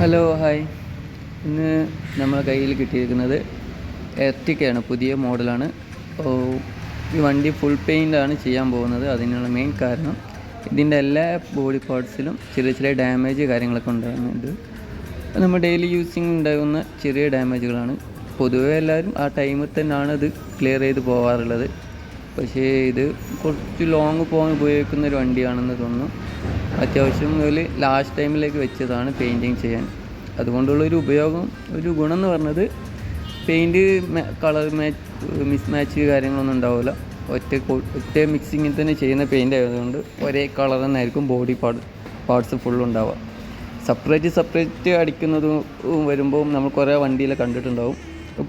Hello hi ഇന്ന് നമ്മളെ കയ്യിൽ കിട്ടിയിരിക്കുന്നത് എർട്ടിക്കയാണ് പുതിയ മോഡലാണ്. ഈ വണ്ടി ഫുൾ പെയിന്റാണ് ചെയ്യാൻ പോകുന്നത്. അതിനുള്ള മെയിൻ കാരണം ഇതിന്റെ എല്ലാ ബോഡി പാർട്സിലും ചെറിയ ചെറിയ ഡാമേജ് കാര്യങ്ങളൊക്കെ ഉണ്ടാകുന്നുണ്ട്. നമ്മൾ ഡെയിലി യൂസിങ് ഉണ്ടാകുന്ന ചെറിയ ഡാമേജുകളാണ് പൊതുവെ എല്ലാവരും ആ ടൈമിൽ തന്നെയാണ് ഇത് ക്ലിയർ ചെയ്ത് പോകാറുള്ളത്. പക്ഷേ ഇത് കുറച്ച് ലോങ് പോകാൻ ഉപയോഗിക്കുന്ന ഒരു വണ്ടിയാണെന്ന് തോന്നുന്നു. അത്യാവശ്യം ഒരു ലാസ്റ്റ് ടൈമിലേക്ക് വെച്ചതാണ് പെയിന്റിങ് ചെയ്യാൻ. അതുകൊണ്ടുള്ള ഒരു ഉപയോഗം ഒരു ഗുണം എന്ന് പറഞ്ഞത് paint colour match miss match കാര്യങ്ങളൊന്നും ഉണ്ടാവില്ല ഒറ്റ ഒറ്റ മിക്സിങ്ങിൽ തന്നെ ചെയ്യുന്ന പെയിന്റ് ആയതുകൊണ്ട് ഒരേ കളർ തന്നെയായിരിക്കും ബോഡി പാർട്ട് പാർട്സ് ഫുൾ ഉണ്ടാവുക. സെപ്പറേറ്റ് സെപ്പറേറ്റ് അടിക്കുന്നത് വരുമ്പോൾ നമ്മൾ കുറേ വണ്ടിയിൽ കണ്ടിട്ടുണ്ടാവും.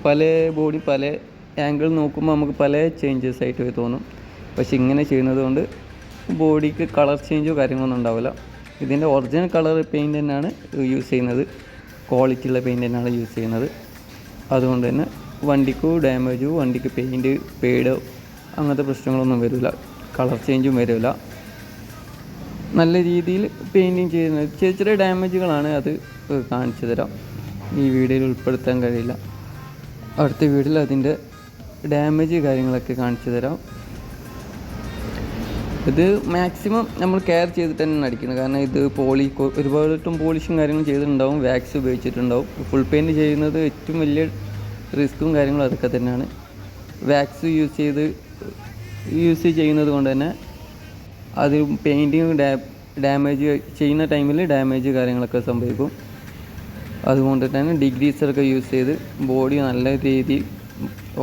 പല ബോഡി പല ആംഗിൾ നോക്കുമ്പോൾ നമുക്ക് പല ചേഞ്ചസ് ആയിട്ട് തോന്നും. പക്ഷെ ഇങ്ങനെ ചെയ്യുന്നത് കൊണ്ട് ബോഡിക്ക് കളർ ചേഞ്ചോ കാര്യങ്ങളൊന്നും ഉണ്ടാവില്ല. ഇതിന്റെ ഒറിജിനൽ കളർ പെയിന്റ് തന്നെയാണ് യൂസ് ചെയ്യുന്നത്. ക്വാളിറ്റി ഉള്ള പെയിന്റ് തന്നെയാണ് യൂസ് ചെയ്യുന്നത്. അതുകൊണ്ട് തന്നെ വണ്ടിക്ക് ഡാമേജോ വണ്ടിക്ക് പെയിന്റ് പേടോ അങ്ങനത്തെ പ്രശ്നങ്ങളൊന്നും വരില്ല. കളർ ചേഞ്ചും വരില്ല. നല്ല രീതിയിൽ പെയിന്റിങ് ചെയ്യുന്നത് ചെറിയ ചെറിയ ഡാമേജുകളാണ് അത് കാണിച്ചു തരാം. ഈ വീഡിയോയിൽ ഉൾപ്പെടുത്താൻ കഴിയില്ല. അടുത്ത വീഡിയോയിൽ അതിന്റെ ഡാമേജ് കാര്യങ്ങളൊക്കെ കാണിച്ചു തരാം. ഇത് മാക്സിമം നമ്മൾ കെയർ ചെയ്തിട്ട് തന്നെ അടിക്കണം കാരണം ഇത് പോളി ഒരുപാട് പോളിഷും കാര്യങ്ങളും ചെയ്തിട്ടുണ്ടാവും. വാക്സ് ഉപയോഗിച്ചിട്ടുണ്ടാവും. ഫുൾ പെയിന്റ് ചെയ്യുന്നത് ഏറ്റവും വലിയ റിസ്ക്കും കാര്യങ്ങളും അതൊക്കെ തന്നെയാണ്. വാക്സ് യൂസ് ചെയ്ത് യൂസ് ചെയ്യുന്നത് കൊണ്ട് തന്നെ അത് പെയിന്റിങ് ഡാ ഡാമേജ് ചെയ്യുന്ന ടൈമിൽ ഡാമേജ് കാര്യങ്ങളൊക്കെ സംഭവിക്കും. അതുകൊണ്ട് തന്നെ ഡിഗ്രീസറൊക്കെ യൂസ് ചെയ്ത് ബോഡി നല്ല രീതിയിൽ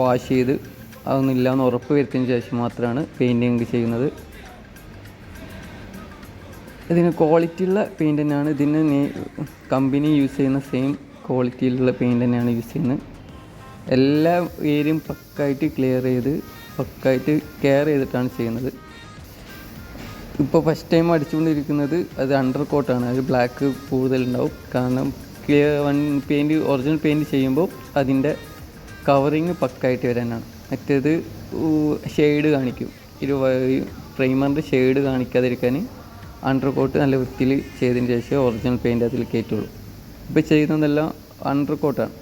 വാഷ് ചെയ്ത് അതൊന്നും ഇല്ലാന്ന് ഉറപ്പ് വരുത്തിയതിന് ശേഷം മാത്രമാണ് പെയിന്റിങ് ചെയ്യുന്നത്. ഇതിന് ക്വാളിറ്റി ഉള്ള പെയിന്റ് തന്നെയാണ്. ഇതിന് കമ്പനി യൂസ് ചെയ്യുന്ന സെയിം ക്വാളിറ്റിയിലുള്ള പെയിന്റ് തന്നെയാണ് യൂസ് ചെയ്യുന്നത്. എല്ലാ ഏരിയയും പക്കായിട്ട് ക്ലിയർ ചെയ്ത് പക്കായിട്ട് കെയർ ചെയ്തിട്ടാണ് ചെയ്യുന്നത്. ഇപ്പോൾ ഫസ്റ്റ് ടൈം അടിച്ചുകൊണ്ടിരിക്കുന്നത് അത് അണ്ടർ കോട്ടാണ് അത് ബ്ലാക്ക് കൂടുതലുണ്ടാവും. കാരണം clear one paint original paint ചെയ്യുമ്പോൾ അതിന്റെ കവറിങ് പക്കായിട്ട് വരാനാണ്. മറ്റേത് ഷെയ്ഡ് കാണിക്കും. ഇരു പ്രൈമറിന്റെ ഷെയ്ഡ് കാണിക്കാതിരിക്കാൻ അണ്ടർ കോട്ട് നല്ല വൃത്തിയിൽ ചെയ്തതിന് ശേഷം ഒറിജിനൽ പെയിന്റ് അതിൽ കയറ്റുള്ളൂ. ഇപ്പോൾ ചെയ്യുന്നതെല്ലാം അണ്ടർ കോട്ടാണ്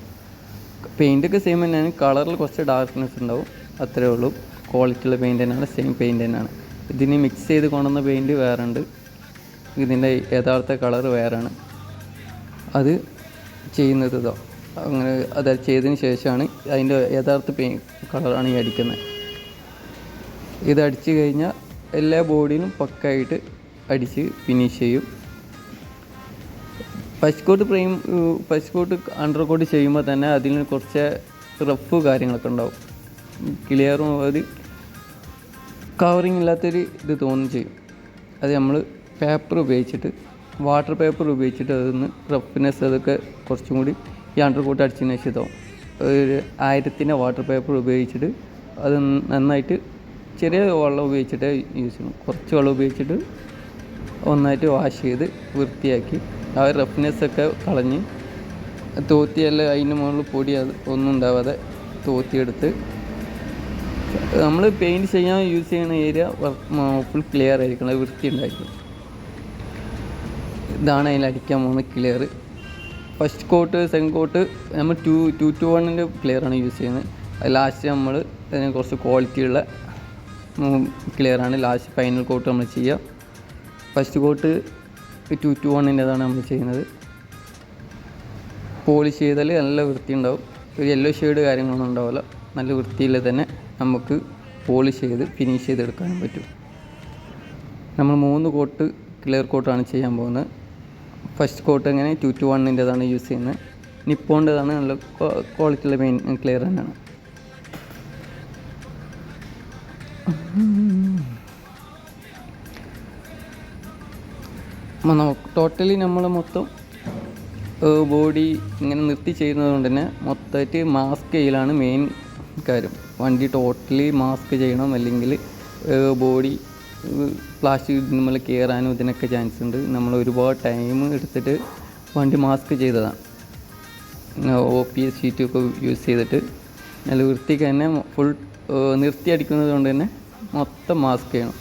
പെയിന്റൊക്കെ സെയിം തന്നെയാണ്. കളറിൽ കുറച്ച് ഡാർക്ക്നെസ് ഉണ്ടാവും. അത്രേ ഉള്ളൂ. ക്വാളിറ്റി ഉള്ള പെയിന്റ് തന്നെയാണ്. സെയിം പെയിന്റ് തന്നെയാണ്. ഇതിന് മിക്സ് ചെയ്ത് കൊണ്ടുവന്ന പെയിന്റ് വേറെ ഉണ്ട്. ഇതിന്റെ യഥാർത്ഥ കളർ വേറെയാണ് അത് ചെയ്യുന്നത് ഇതോ. അങ്ങനെ അത് ചെയ്തതിന് ശേഷമാണ് അതിന്റെ യഥാർത്ഥ പെയിൻ കളറാണ് ഈ അടിക്കുന്നത്. ഇത് അടിച്ചു കഴിഞ്ഞാൽ എല്ലാ ബോഡിയിലും പക്കായിട്ട് അടിച്ച് ഫിനിഷ് ചെയ്യും. First coat prime first coat under coat ചെയ്യുമ്പോൾ തന്നെ അതിന് കുറച്ച് റഫ് കാര്യങ്ങളൊക്കെ ഉണ്ടാവും. ക്ലിയറും അത് കവറിങ് ഇല്ലാത്തൊരു ഇത് തോന്നും ചെയ്യും. അത് നമ്മൾ പേപ്പർ ഉപയോഗിച്ചിട്ട് വാട്ടർ പേപ്പർ ഉപയോഗിച്ചിട്ട് അതൊന്ന് റഫ്നെസ് അതൊക്കെ കുറച്ചും കൂടി ഈ അണ്ടർ കോട്ട് അടിച്ചതിന് ശേഷം ഒരു ആയിരത്തിന്റെ വാട്ടർ പേപ്പർ ഉപയോഗിച്ചിട്ട് അത് നന്നായിട്ട് ചെറിയ വെള്ളം ഉപയോഗിച്ചിട്ട് യൂസ് ചെയ്യണം. കുറച്ച് വെള്ളം ഉപയോഗിച്ചിട്ട് ഒന്നായിട്ട് വാഷ് ചെയ്ത് വൃത്തിയാക്കി. ആ റഫ്നെസ് ഒക്കെ കളഞ്ഞ് തോത്തിയെല്ലാം അതിന് മുകളിൽ പൊടി അത് ഒന്നും ഉണ്ടാവാതെ തോത്തിയെടുത്ത് നമ്മൾ പെയിന്റ് ചെയ്യാൻ യൂസ് ചെയ്യുന്ന ഏരിയ ഫുൾ ക്ലിയർ ആയിരിക്കണം. വൃത്തി ഉണ്ടായിരിക്കും ഇതാണ് അതിൽ അടിക്കാൻ clear first coat second coat നമ്മൾ ടു ടു ടു വണ്ണിന്റെ ആണ് യൂസ് ചെയ്യുന്നത്. ലാസ്റ്റ് നമ്മൾ അതിന് കുറച്ച് ക്വാളിറ്റിയുള്ള ആണ്. ലാസ്റ്റ് ഫൈനൽ കോട്ട് നമ്മൾ ചെയ്യുക. ഫസ്റ്റ് കോട്ട് ടു ടു വണ്ണിന്റെതാണ് നമ്മൾ ചെയ്യുന്നത്. പോളിഷ് ചെയ്താൽ നല്ല വൃത്തി ഉണ്ടാവും ഒരു യെല്ലോ ഷെയ്ഡ് കാര്യങ്ങളൊന്നും ഉണ്ടാവില്ല. നല്ല വൃത്തിയിൽ തന്നെ നമുക്ക് പോളിഷ് ചെയ്ത് ഫിനിഷ് ചെയ്തെടുക്കാനും പറ്റും. നമ്മൾ മൂന്ന് കോട്ട് ക്ലിയർ കോട്ടാണ് ചെയ്യാൻ പോകുന്നത്. ഫസ്റ്റ് കോട്ട് എങ്ങനെ? ടു ടു വണ്ണിന്റെതാണ് യൂസ് ചെയ്യുന്നത്. നിപ്പോണ്ടതാണ് നല്ല ക്വാളിറ്റിയുള്ള മെയിൻ ക്ലിയർ തന്നെയാണ്. ടോട്ടലി നമ്മൾ മൊത്തം ബോഡി ഇങ്ങനെ നിർത്തി ചെയ്യുന്നത് കൊണ്ട് തന്നെ മൊത്തമായിട്ട് മാസ്ക് ചെയ്യലാണ് മെയിൻ കാര്യം. വണ്ടി ടോട്ടലി മാസ്ക് ചെയ്യണം അല്ലെങ്കിൽ ബോഡി പ്ലാസ്റ്റിക് നമ്മൾ കയറാനും ഇതിനൊക്കെ ചാൻസ് ഉണ്ട്. നമ്മൾ ഒരുപാട് ടൈം എടുത്തിട്ട് വണ്ടി മാസ്ക് ചെയ്തതാണ് ഒ പി എസ് ഷീറ്റൊക്കെ യൂസ് ചെയ്തിട്ട്. നല്ല വൃത്തിക്ക് തന്നെ ഫുൾ നിർത്തി അടിക്കുന്നത് കൊണ്ട് തന്നെ മൊത്തം മാസ്ക് ചെയ്യണം.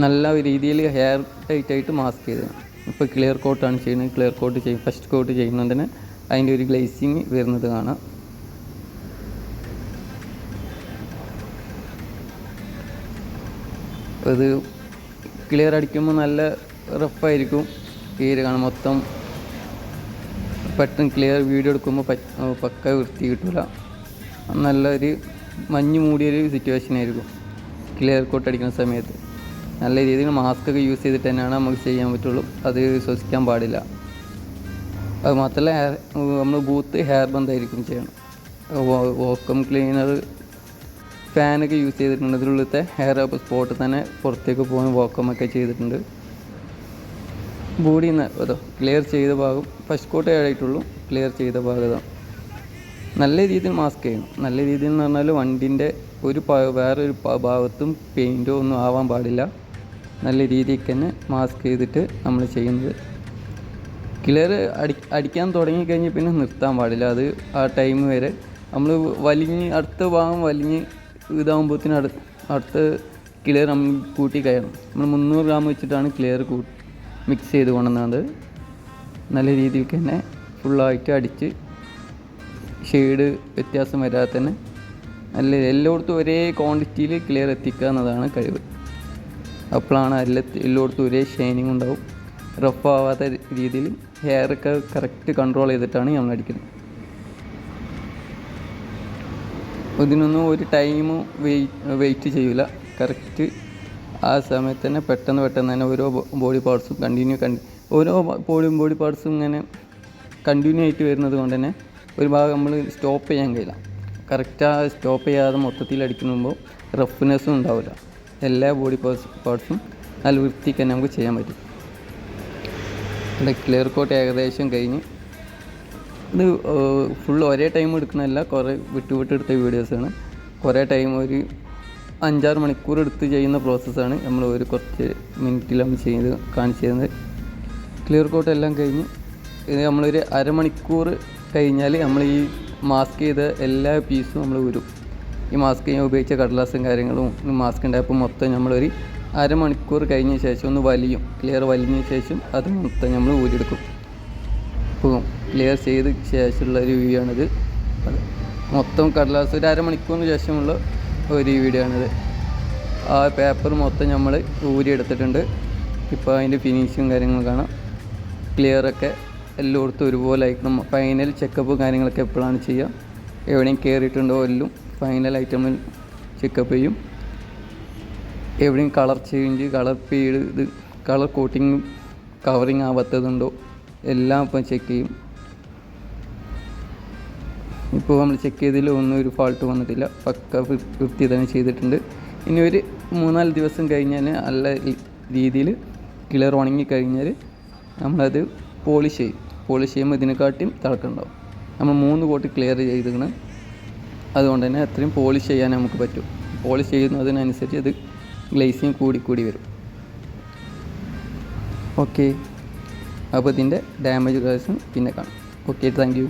നല്ല രീതിയിൽ ഹെയർ ടൈറ്റ് ആയിട്ട് മാസ്ക് ചെയ്തതാണ് ഇപ്പോൾ ക്ലിയർ കോട്ടാണ് ചെയ്യുന്നത്. ക്ലിയർ കോട്ട് ചെയ്യും ഫസ്റ്റ് കോട്ട് ചെയ്യുന്നതിന് അതിന്റെ ഒരു ഗ്ലേസിങ് വരുന്നത് കാണാം. അത് ക്ലിയർ അടിക്കുമ്പോൾ നല്ല റഫായിരിക്കും ക്ലിയർ കാണാം. മൊത്തം പെട്ടെന്ന് ക്ലിയർ വീഡിയോ എടുക്കുമ്പോൾ പക്ക വൃത്തി കിട്ടില്ല നല്ലൊരു മഞ്ഞ് മൂടിയൊരു സിറ്റുവേഷൻ ആയിരിക്കും. ക്ലിയർ കോട്ട് അടിക്കുന്ന സമയത്ത്. നല്ല രീതിയിൽ മാസ്ക് ഒക്കെ യൂസ് ചെയ്തിട്ട് തന്നെയാണ് നമുക്ക് ചെയ്യാൻ പറ്റുള്ളൂ. അത് ശ്വസിക്കാൻ പാടില്ല. അത് മാത്രമല്ല നമ്മൾ ബൂത്ത് ഹെയർ ബന്ധായിരിക്കും ചെയ്യണം. വോക്കം ക്ലീനർ ഫാനൊക്കെ യൂസ് ചെയ്തിട്ടുണ്ട്. അതിലുള്ളത്തെ ഹെയർ സ്പോട്ട് തന്നെ പുറത്തേക്ക് പോകാൻ വോക്കം ഒക്കെ ചെയ്തിട്ടുണ്ട്. ബോഡി അതോ ക്ലിയർ ചെയ്ത ഭാഗം ഫസ്റ്റ് കോട്ടേ ആയിട്ടുള്ളൂ. ക്ലിയർ ചെയ്ത ഭാഗം നല്ല രീതിയിൽ മാസ്ക് ചെയ്യണം. നല്ല രീതിയിൽ എന്ന് പറഞ്ഞാൽ വണ്ടിന്റെ ഒരു വേറൊരു ഭാഗത്തും പെയിന്റോ ഒന്നും ആവാൻ പാടില്ല. നല്ല രീതിക്ക് തന്നെ മാസ്ക് ചെയ്തിട്ട് നമ്മൾ ചെയ്യുന്നത്. കിളർ അടി അടിക്കാൻ തുടങ്ങിക്കഴിഞ്ഞ് പിന്നെ നിർത്താൻ പാടില്ല. അത് ആ ടൈം വരെ നമ്മൾ വലിഞ്ഞ് അടുത്ത ഭാഗം വലിഞ്ഞ് ഇതാകുമ്പോഴത്തേന് അടു അടുത്ത ക്ലിയർ നമ്മൾ കൂട്ടി കയറണം. നമ്മൾ മുന്നൂറ് ഗ്രാം വെച്ചിട്ടാണ് ക്ലിയർ കൂ മിക്സ് ചെയ്ത് കൊണ്ടുവന്നത്. നല്ല രീതിക്ക് തന്നെ ഫുള്ളായിട്ട് അടിച്ച് ഷെയ്ഡ് വ്യത്യാസം വരാതെ തന്നെ നല്ല എല്ലായിടത്തും ഒരേ ക്വാണ്ടിറ്റിയിൽ ക്ലിയർ എത്തിക്കുക എന്നതാണ് കഴിവ്. അപ്പോഴാണ് എല്ലാ എല്ലായിടത്തും ഒരേ ഷൈനിങ് ഉണ്ടാവും. റഫ് ആവാത്ത രീതിയിൽ ഹെയറൊക്കെ കറക്റ്റ് കൺട്രോൾ ചെയ്തിട്ടാണ് നമ്മൾ അടിക്കുന്നത് ഇതിനൊന്നും ഒരു ടൈമും വെയിറ്റ് വെയിറ്റ് ചെയ്യില്ല കറക്റ്റ് ആ സമയത്ത് തന്നെ പെട്ടെന്ന് പെട്ടെന്ന് തന്നെ ഓരോ ബോഡി പാർട്സും കണ്ടിന്യൂ കണ്ടി ഓരോ ബോഡി ബോഡി പാർട്സും ഇങ്ങനെ കണ്ടിന്യൂ ആയിട്ട് വരുന്നത് കൊണ്ട് തന്നെ ഒരു ഭാഗം നമ്മൾ സ്റ്റോപ്പ് ചെയ്യാൻ കഴിയില്ല. കറക്റ്റ് ആ സ്റ്റോപ്പ് ചെയ്യാതെ മൊത്തത്തിൽ അടിക്കുമ്പോൾ റഫ്നെസ്സും ഉണ്ടാവില്ല. എല്ലാ ബോഡി പാർട്സ് പാർട്സും നല്ല വൃത്തിക്ക് തന്നെ നമുക്ക് ചെയ്യാൻ പറ്റും. ക്ലിയർ കോട്ട് ഏകദേശം കഴിഞ്ഞ്. ഇത് ഫുൾ ഒരേ ടൈം എടുക്കണമല്ല കുറേ വിട്ടു വിട്ടെടുത്ത വീഡിയോസാണ് കുറേ ടൈം ഒരു അഞ്ചാറ് മണിക്കൂർ എടുത്ത് ചെയ്യുന്ന പ്രോസസ്സാണ് നമ്മൾ ഒരു കുറച്ച് നമ്മൾ ചെയ്ത് കാണിച്ചു തരുന്നത്. ക്ലിയർ കോട്ട് എല്ലാം കഴിഞ്ഞ് ഇത് നമ്മളൊരു അരമണിക്കൂർ കഴിഞ്ഞാൽ നമ്മൾ ഈ മാസ്ക് ചെയ്ത എല്ലാ പീസും നമ്മൾ ഊരും. ഈ മാസ്ക് ഞാൻ ഉപയോഗിച്ച കടലാസും കാര്യങ്ങളും മാസ്ക് ഉണ്ടായപ്പോൾ മൊത്തം നമ്മളൊരു അരമണിക്കൂർ കഴിഞ്ഞ ശേഷം ഒന്ന് വലിയും. ക്ലിയർ വലിഞ്ഞ ശേഷം അത് മൊത്തം നമ്മൾ ഊരിയെടുക്കും. അപ്പോൾ ക്ലിയർ ചെയ്ത ശേഷമുള്ള ഒരു വ്യൂ ആണിത്. മൊത്തം കടലാസ് ഒരു അരമണിക്കൂറിന് ശേഷമുള്ള ഒരു വീഡിയോ ആണിത്. ആ പേപ്പർ മൊത്തം നമ്മൾ ഊരിയെടുത്തിട്ടുണ്ട്. ഇപ്പോൾ അതിന്റെ ഫിനിഷിങ് കാര്യങ്ങളും കാണാം. ക്ലിയറൊക്കെ എല്ലായിടത്തും ഒരുപോലെ ആയിരിക്കണം ഫൈനൽ ചെക്കപ്പും കാര്യങ്ങളൊക്കെ എപ്പോഴാണ് ചെയ്യുക? എവിടെയും കയറിയിട്ടുണ്ടോ എല്ലാം? ഫൈനലായിട്ട് നമ്മൾ ചെക്കപ്പ് ചെയ്യും. എവിടെയും കളർ ചേഞ്ച് കളർ പെയ്ഡ് ഇത് കളർ കോട്ടിങ് കവറിങ് ആവാത്തതുണ്ടോ എല്ലാം ഇപ്പം ചെക്ക് ചെയ്യും. ഇപ്പോൾ നമ്മൾ ചെക്ക് ചെയ്തതിൽ ഒന്നും ഒരു ഫാൾട്ട് വന്നിട്ടില്ല. പക്ക വൃത്തി തന്നെ ചെയ്തിട്ടുണ്ട്. ഇനി ഒരു മൂന്നാൽ ദിവസം കഴിഞ്ഞാൽ നല്ല രീതിയിൽ കിളർ ഉണങ്ങി കഴിഞ്ഞാൽ നമ്മളത് പോളിഷ് ചെയ്യും. പോളിഷ് ചെയ്യുമ്പോൾ ഇതിനെക്കാട്ടിയും തിളക്കുണ്ടാവും നമ്മൾ മൂന്ന് കോട്ട് ക്ലിയർ ചെയ്തിരിക്കണം. അതുകൊണ്ട് തന്നെ അത്രയും പോളിഷ് ചെയ്യാൻ നമുക്ക് പറ്റും. പോളിഷ് ചെയ്യുന്നതിനനുസരിച്ച് അത് ഗ്ലേസിങ് കൂടി കൂടി വരും. ഓക്കെ അപ്പോൾ ഇതിന്റെ ഡാമേജ് ഗ്ലാസും പിന്നെ കാണാം. Okay thank you